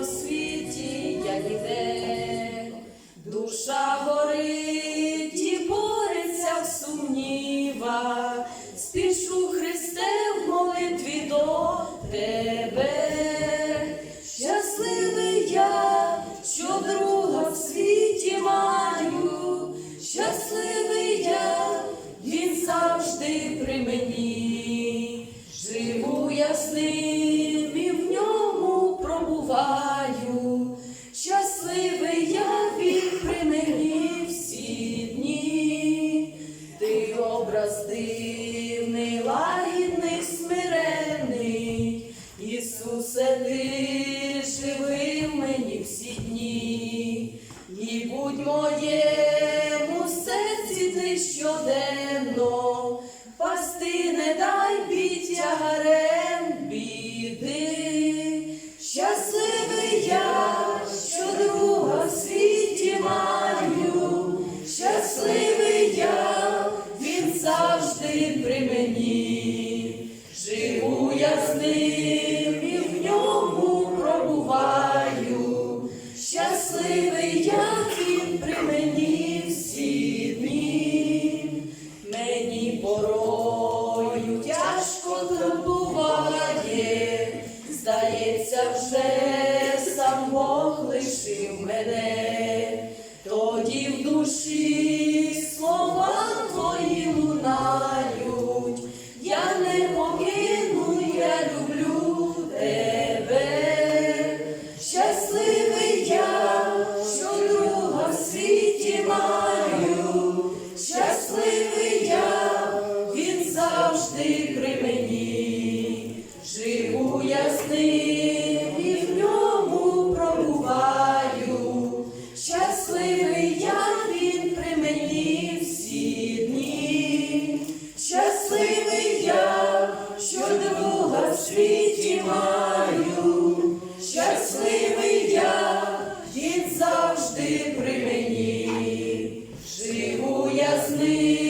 в світі, я ніде. Душа горить і бореться в сумніва, спішу Христе в молитві до завжди при мені, живу я з ним і в ньому пробуваю. Щасливий я, він при мені всі дні, ти образ дивний, лагідний, смирений, Ісусе, ти живи в мені всі дні, і будь моєму серці ти щоденно, при мені, живу я з ним і в ньому пробуваю, щасливий я, він при мені всі дні, мені порог. завжди при мені, живу я з ним і в ньому пробуваю. Щасливий я він при мені всі дні, щасливий я, що друга в світі маю, щасливий я, він завжди при мені, живу я з ним.